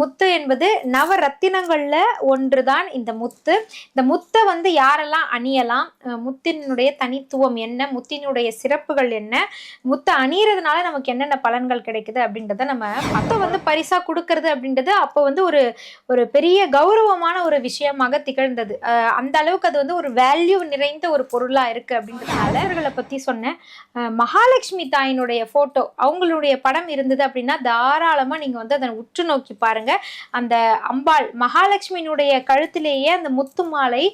முத்து என்பது நவரத்தினங்களில் ஒன்று தான் இந்த முத்து. இந்த முத்தை வந்து யாரெல்லாம் அணியலாம்? முத்தினுடைய தனித்துவம் என்ன? முத்தினுடைய சிறப்புகள் என்ன? முத்தை அணியறதுனால நமக்கு என்னென்ன பலன்கள் கிடைக்குது அப்படின்றத நம்ம முத்தை வந்து பரிசாக கொடுக்கறது அப்படின்றது அப்போ வந்து ஒரு ஒரு பெரிய கௌரவமான ஒரு விஷயமாக திகழ்ந்தது. அந்த அளவுக்கு அது வந்து ஒரு வேல்யூ நிறைந்த ஒரு பொருளாக இருக்குது அப்படின்றது அழகர்களை பற்றி சொன்னேன். மகாலட்சுமி தாயினுடைய ஃபோட்டோ அவங்களுடைய படம் இருந்தது அப்படின்னா தாராளமாக நீங்கள் வந்து அதை உற்று நோக்கி பாருங்க அந்த அம்பாள் மகாலட்சுமியினுடைய கழுத்திலேயே அந்த முத்து மாலை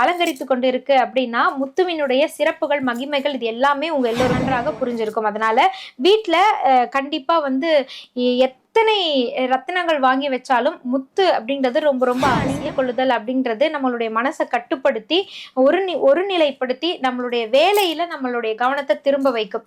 அலங்கரித்து கொண்டு இருக்கு அப்படின்னா முத்துவினுடைய சிறப்புகள் மகிமைகள் இது எல்லாமே உங்க எல்லோரும் நன்றாக புரிஞ்சிருக்கும். அதனால வீட்டில் கண்டிப்பா வந்து எத்தனை ரத்தினங்கள் வாங்கி வச்சாலும் முத்து அப்படின்றது ரொம்ப ரொம்ப அணிந்து கொள்ளுதல் அப்படின்றது நம்மளுடைய மனசை கட்டுப்படுத்தி ஒரு ஒரு ஒருநிலைப்படுத்தி நம்மளுடைய வேலையில நம்மளுடைய கவனத்தை திரும்ப வைக்கும்.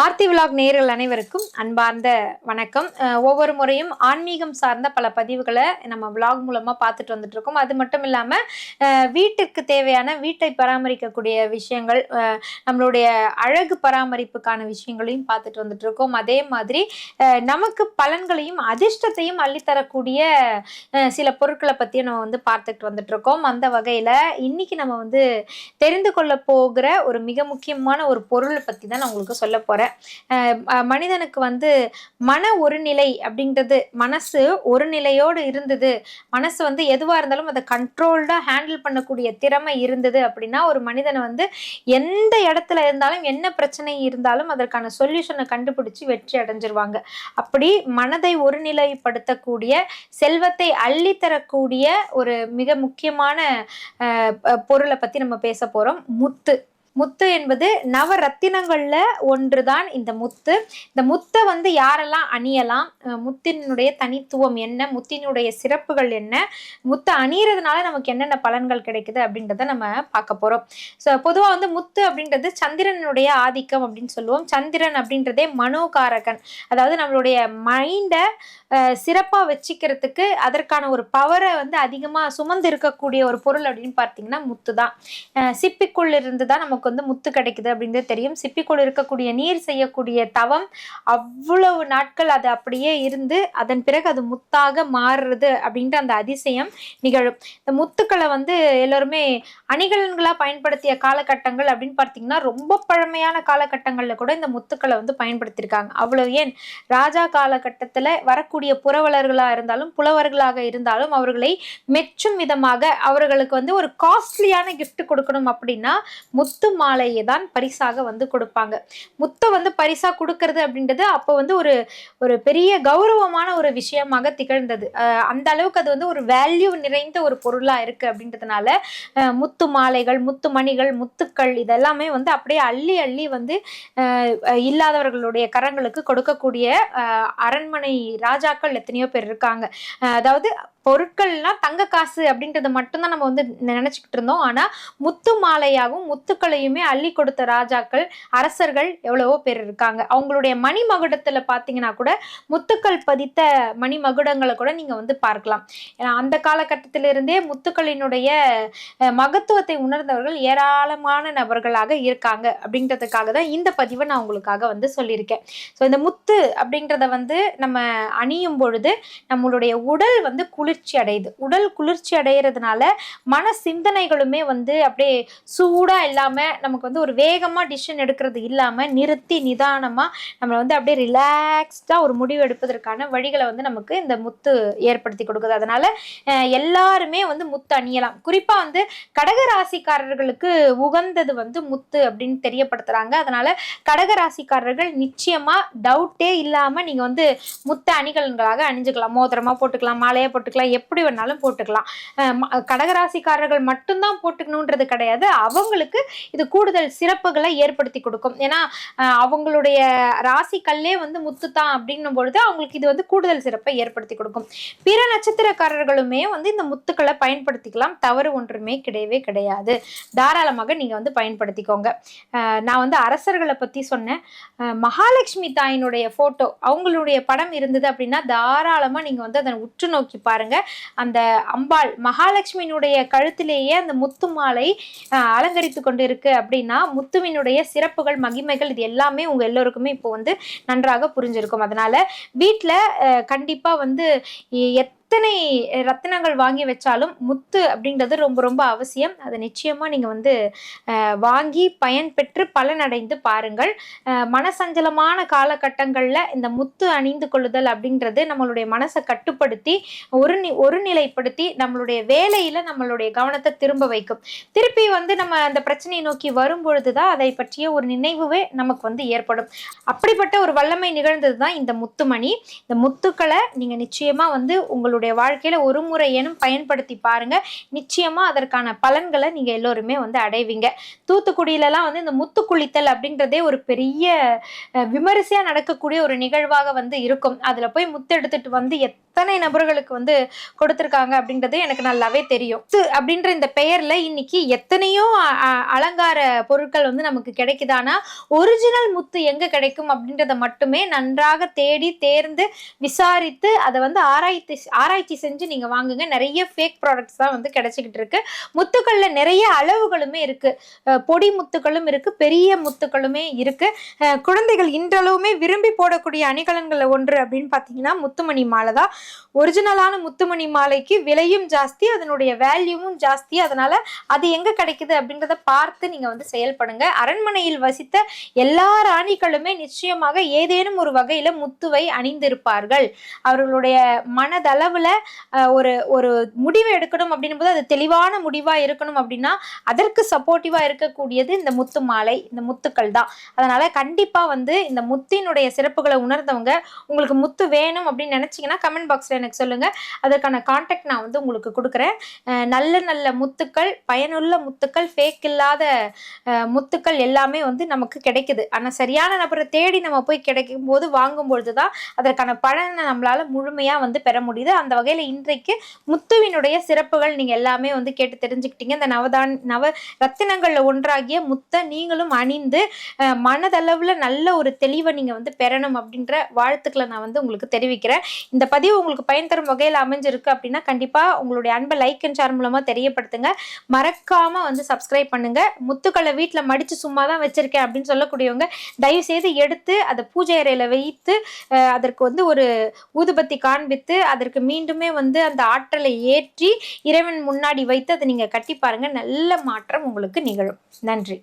ஆர்த்தி விலாக் நேர்கள் அனைவருக்கும் அன்பார்ந்த வணக்கம். ஒவ்வொரு முறையும் ஆன்மீகம் சார்ந்த பல பதிவுகளை நம்ம விலாக் மூலமாக பார்த்துட்டு வந்துட்டு இருக்கோம். அது மட்டும் இல்லாமல் வீட்டுக்கு தேவையான வீட்டை பராமரிக்கக்கூடிய விஷயங்கள் நம்மளுடைய அழகு பராமரிப்புக்கான விஷயங்களையும் பார்த்துட்டு வந்துட்டு இருக்கோம். அதே மாதிரி நமக்கு பலன்களையும் அதிர்ஷ்டத்தையும் அள்ளித்தரக்கூடிய சில பொருட்களை பற்றியும் நம்ம வந்து பார்த்துட்டு வந்துட்டு இருக்கோம். அந்த வகையில் இன்னைக்கு நம்ம வந்து தெரிந்து கொள்ள போகிற ஒரு மிக முக்கியமான ஒரு பொருளை பற்றி தான் நான் உங்களுக்கு சொல்ல போகிறேன் மனிதனுக்கு வந்து மன ஒருநிலை அப்படின்றது மனசு ஒரு நிலையோடு இருந்தது. மனசு வந்து எதுவாக இருந்தாலும் அதை கண்ட்ரோல்டாக ஹேண்டில் பண்ணக்கூடிய திறமை இருந்தது அப்படின்னா ஒரு மனிதனை வந்து எந்த இடத்துல இருந்தாலும் என்ன பிரச்சனை இருந்தாலும் அதற்கான சொல்யூஷனை கண்டுபிடிச்சி வெற்றி அடைஞ்சிருவாங்க. அப்படி மனதை ஒருநிலைப்படுத்தக்கூடிய செல்வத்தை அள்ளித்தரக்கூடிய ஒரு மிக முக்கியமான பொருளை பற்றி நம்ம பேச போகிறோம் முத்து. முத்து என்பது நவரத்தினங்களில் ஒன்று தான் இந்த முத்து. இந்த முத்தை வந்து யாரெல்லாம் அணியலாம்? முத்தினுடைய தனித்துவம் என்ன? முத்தினுடைய சிறப்புகள் என்ன? முத்தை அணியறதுனால நமக்கு என்னென்ன பலன்கள் கிடைக்குது அப்படின்றத நம்ம பார்க்க போகிறோம் ஸோ பொதுவாக வந்து முத்து அப்படின்றது சந்திரனுடைய ஆதிக்கம் அப்படின்னு சொல்லுவோம். சந்திரன் அப்படின்றதே மனோகாரகன். அதாவது நம்மளுடைய மைண்டை சிறப்பாக வச்சுக்கிறதுக்கு அதற்கான ஒரு பவரை வந்து அதிகமாக சுமந்து இருக்கக்கூடிய ஒரு பொருள் அப்படின்னு பார்த்தீங்கன்னா முத்து தான் அஹ் சிப்பிக்குள் இருந்து தான் நமக்கு வந்து முத்து கிடைக்குது அப்படின்றது தெரியும். சிப்பிக்குள் இருக்கக்கூடிய நீர் செய்யக்கூடிய தவம் அவ்வளவு நாட்கள் அது அப்படியே இருந்து அதன் பிறகு அது முத்தாக மாறுறது அப்படின்ற அந்த அதிசயம் நிகழும். இந்த முத்துக்களை வந்து எல்லாருமே அணிகலன்களாக பயன்படுத்திய காலகட்டங்கள் அப்படின்னு பார்த்தீங்கன்னா ரொம்ப பழமையான காலகட்டங்களில் கூட இந்த முத்துக்களை வந்து பயன்படுத்தியிருக்காங்க. அவ்வளவு ஏன்? ராஜா காலகட்டத்தில் வரக்கூடிய புறவலர்களாக இருந்தாலும் புலவர்களாக இருந்தாலும் அவர்களை மெச்சும் விதமாக அவர்களுக்கு வந்து ஒரு காஸ்ட்லியான கிஃப்ட் கொடுக்கணும் அப்படின்னா முத்து மாலையை தான் பரிசாக வந்து கொடுப்பாங்க. முத்தை வந்து பரிசா கொடுக்கறது அப்படின்றது அப்போ வந்து ஒரு ஒரு பெரிய கௌரவமான ஒரு விஷயமாக திகழ்ந்தது. அந்த அளவுக்கு அது வந்து ஒரு வேல்யூ நிறைந்த ஒரு பொருளா இருக்கு அப்படின்றதுனால முத்து மாலைகள் முத்து மணிகள் முத்துக்கள் இதெல்லாமே வந்து அப்படியே அள்ளி அள்ளி வந்து இல்லாதவர்களுடைய கரங்களுக்கு கொடுக்கக்கூடிய அரண்மனை ராஜாக்கள் எத்தனையோ பேர் இருக்காங்க. அதாவது பொருட்கள்லாம் தங்க காசு அப்படின்றத மட்டும்தான் நம்ம வந்து நினைச்சுக்கிட்டு இருந்தோம். ஆனா முத்து மாலையாகவும் முத்துக்களையுமே அள்ளி கொடுத்த ராஜாக்கள் அரசர்கள் எவ்வளவோ பேர் இருக்காங்க. அவங்களுடைய மணி மகுடத்துல பாத்தீங்கன்னா கூட முத்துக்கள் பதித்த மணி மகுடங்களை கூட நீங்க வந்து பார்க்கலாம். அந்த காலகட்டத்திலிருந்தே முத்துக்களினுடைய மகத்துவத்தை உணர்ந்தவர்கள் ஏராளமான நபர்களாக இருக்காங்க. அப்படின்றதுக்காக தான் இந்த பதிவை நான் உங்களுக்காக வந்து சொல்லியிருக்கேன். ஸோ இந்த முத்து அப்படின்றத வந்து நம்ம அணியும் பொழுது நம்மளுடைய உடல் வந்து குளிர் குளிர்ச்சி அடையுது. உடல் குளிர்ச்சி அடைகிறதுனால மன சிந்தனைகளுமே வந்து அப்படியே சூடாக இல்லாமல் நமக்கு வந்து ஒரு வேகமாக டிசிஷன் எடுக்கிறது இல்லாமல் நிறுத்தி நிதானமாக நம்மளை வந்து அப்படியே ரிலாக்ஸ்டாக ஒரு முடிவு எடுப்பதற்கான வழிகளை வந்து நமக்கு இந்த முத்து ஏற்படுத்தி கொடுக்குது. அதனால எல்லாருமே வந்து முத்து அணியலாம். குறிப்பாக வந்து கடக ராசிக்காரர்களுக்கு உகந்தது வந்து முத்து அப்படின்னு தெரியப்படுத்துகிறாங்க அதனால கடக ராசிக்காரர்கள் நிச்சயமாக டவுட்டே இல்லாமல் நீங்கள் வந்து முத்து அணிகலன்களாக அணிஞ்சுக்கலாம். மோதிரமாக போட்டுக்கலாம் மாலையாக போட்டுக்கலாம் எப்படி வேணாலும் போட்டுக்கலாம். கடகராசிக்காரர்கள் மட்டும்தான் போட்டுக்கணுன்றது கிடையாது. அவங்களுக்கு இது கூடுதல் சிறப்புகளை ஏற்படுத்தி கொடுக்கும். ஏன்னா அவங்களுடைய ராசிக்கல்லே வந்து முத்து தான் அப்படின்னும் பொழுது அவங்களுக்கு இது வந்து கூடுதல் சிறப்பை ஏற்படுத்தி கொடுக்கும். பிற நட்சத்திரக்காரர்களுமே வந்து இந்த முத்துக்களை பயன்படுத்திக்கலாம். தவறு ஒன்றுமே கிடையவே கிடையாது. தாராளமாக நீங்கள் வந்து பயன்படுத்திக்கோங்க. நான் வந்து அரசர்களை பற்றி சொன்னேன். மகாலட்சுமி தாயினுடைய ஃபோட்டோ அவங்களுடைய படம் இருந்தது அப்படின்னா தாராளமாக நீங்கள் வந்து அதை உற்று நோக்கி பாருங்க அந்த அம்பாள் மகாலட்சுமியினுடைய கழுத்திலேயே அந்த முத்து மாலை அஹ், அலங்கரித்து கொண்டு இருக்கு அப்படின்னா முத்துவினுடைய சிறப்புகள் மகிமைகள் இது எல்லாமே உங்க எல்லோருக்குமே இப்போ வந்து நன்றாக புரிஞ்சிருக்கும். அதனால வீட்டில் கண்டிப்பா வந்து எத் எத்தனை ரத்தினங்கள் வாங்கி வச்சாலும் முத்து அப்படின்றது ரொம்ப ரொம்ப அவசியம். அதை நிச்சயமாக நீங்கள் வந்து வாங்கி பயன்பெற்று பலனடைந்து பாருங்கள். மனசஞ்சலமான காலகட்டங்களில் இந்த முத்து அணிந்து கொள்ளுதல் அப்படின்றது நம்மளுடைய மனசை கட்டுப்படுத்தி ஒரு நி- ஒருநிலைப்படுத்தி நம்மளுடைய வேலையில் நம்மளுடைய கவனத்தை திரும்ப வைக்கும். திருப்பி வந்து நம்ம அந்த பிரச்சனையை நோக்கி வரும்பொழுது தான் அதை பற்றிய ஒரு நினைவுவே நமக்கு வந்து ஏற்படும். அப்படிப்பட்ட ஒரு வல்லமை நிகழ்ந்தது தான் இந்த முத்துமணி. இந்த முத்துக்களை நீங்கள் நிச்சயமாக வந்து உங்களுடைய வாழ்க்கையில ஒரு முறையேனும் பயன்படுத்தி பாருங்க. நிச்சயமா அதற்கான பலன்களை நீங்க எல்லோருமே வந்து அடைவீங்க. தூத்துக்குடியிலலாம் வந்து இந்த முத்து குளித்தல் அப்படின்றதே ஒரு பெரிய விமரிசையாக விமரிசையா நடக்கக்கூடிய ஒரு நிகழ்வாக வந்து இருக்கும். அதுல போய் முத்து எடுத்துட்டு வந்து எத்தனை நபர்களுக்கு வந்து கொடுத்துருக்காங்க அப்படின்றது எனக்கு நல்லாவே தெரியும். அப்படின்ற இந்த பெயர்ல இன்னைக்கு எத்தனையோ அலங்கார பொருட்கள் வந்து நமக்கு கிடைக்குதானா ஒரிஜினல் முத்து எங்க கிடைக்கும் அப்படின்றத மட்டுமே நன்றாக தேடி தேர்ந்து விசாரித்து அதை வந்து ஆராய்ச்சி ஆராய்ச்சி செஞ்சு நீங்க வாங்குங்க. நிறைய ஃபேக் ப்ராடக்ட்ஸ் தான் வந்து கிடைச்சிக்கிட்டு இருக்கு. முத்துக்கள்ல நிறைய அளவுகளுமே இருக்கு. பொடி முத்துக்களும் இருக்கு பெரிய முத்துக்களுமே இருக்கு. குழந்தைகள் இன்றளவுமே விரும்பி போடக்கூடிய அணிகலன்களில் ஒன்று அப்படின்னு பார்த்தீங்கன்னா முத்துமணி மாலை தான். ஒரிஜினலான முத்துமணி மாலைக்கு விலையும் ஜாஸ்தி அதனுடைய வேல்யூவும் ஜாஸ்தி. அதனால அது எங்க கிடைக்குது அப்படின்றத பார்த்து நீங்க வந்து செயல்படுங்க. அரண்மனையில் வசித்த எல்லா ராணிகளுமே நிச்சயமாக ஏதேனும் ஒரு வகையில முத்துவை அணிந்திருப்பார்கள். அவர்களுடைய மனதளவுல ஒரு ஒரு முடிவு எடுக்கணும் அப்படின்னும் போது அது தெளிவான முடிவா இருக்கணும் அப்படின்னா அதற்கு சப்போர்ட்டிவா இருக்கக்கூடியது இந்த முத்து மாலை இந்த முத்துக்கள் தான். அதனால கண்டிப்பா வந்து இந்த முத்தினுடைய சிறப்புகளை உணர்ந்தவங்க உங்களுக்கு முத்து வேணும் அப்படின்னு நினைச்சீங்கன்னா கமெண்ட் பாக்ஸில் எனக்கு சொல்லுங்க. அதற்கான காண்டாக்ட் நான் வந்து உங்களுக்கு கொடுக்குறேன். நல்ல நல்ல முத்துக்கள் பயனுள்ள முத்துக்கள் ஃபேக் இல்லாத முத்துக்கள் எல்லாமே வந்து நமக்கு கிடைக்குது. ஆனா சரியான நபரை தேடி நம்ம போய் கிடைக்கும் போது வாங்கும் பொழுது தான் அதற்கான பலனை நம்மளால முழுமையா வந்து பெற முடியுது. அந்த வகையில் இன்றைக்கு முத்துவினுடைய சிறப்புகள் நீங்க எல்லாமே வந்து கேட்டு தெரிஞ்சுக்கிட்டீங்க. இந்த நவதான் நவ ரத்தினங்களில் ஒன்றாகிய முத்தை நீங்களும் அணிந்து மனதளவில் நல்ல ஒரு தெளிவை நீங்க வந்து பெறணும் அப்படின்ற வாழ்த்துக்களை நான் வந்து உங்களுக்கு தெரிவிக்கிறேன். இந்த பதிவு உங்களுக்கு பயன் தரும் வகையில் அமைஞ்சிருக்கு அப்படின்னா கண்டிப்பாக உங்களுடைய அன்பை லைக் அண்ட் ஷேர் மூலமாக தெரியப்படுத்துங்க. மறக்காமல் வந்து சப்ஸ்கிரைப் பண்ணுங்க. முத்துக்களை வீட்டில் மடித்து சும்மா தான் வச்சிருக்கேன் அப்படின்னு சொல்லக்கூடியவங்க தயவு செய்து எடுத்து அதை பூஜை அறையில் வைத்து அதற்கு வந்து ஒரு ஊதுபத்தி காண்பித்து அதற்கு மீண்டுமே வந்து அந்த ஆற்றலை ஏற்றி இறைவன் முன்னாடி வைத்து அதை நீங்கள் கட்டி பாருங்க. நல்ல மாற்றம் உங்களுக்கு நிகழும். நன்றி.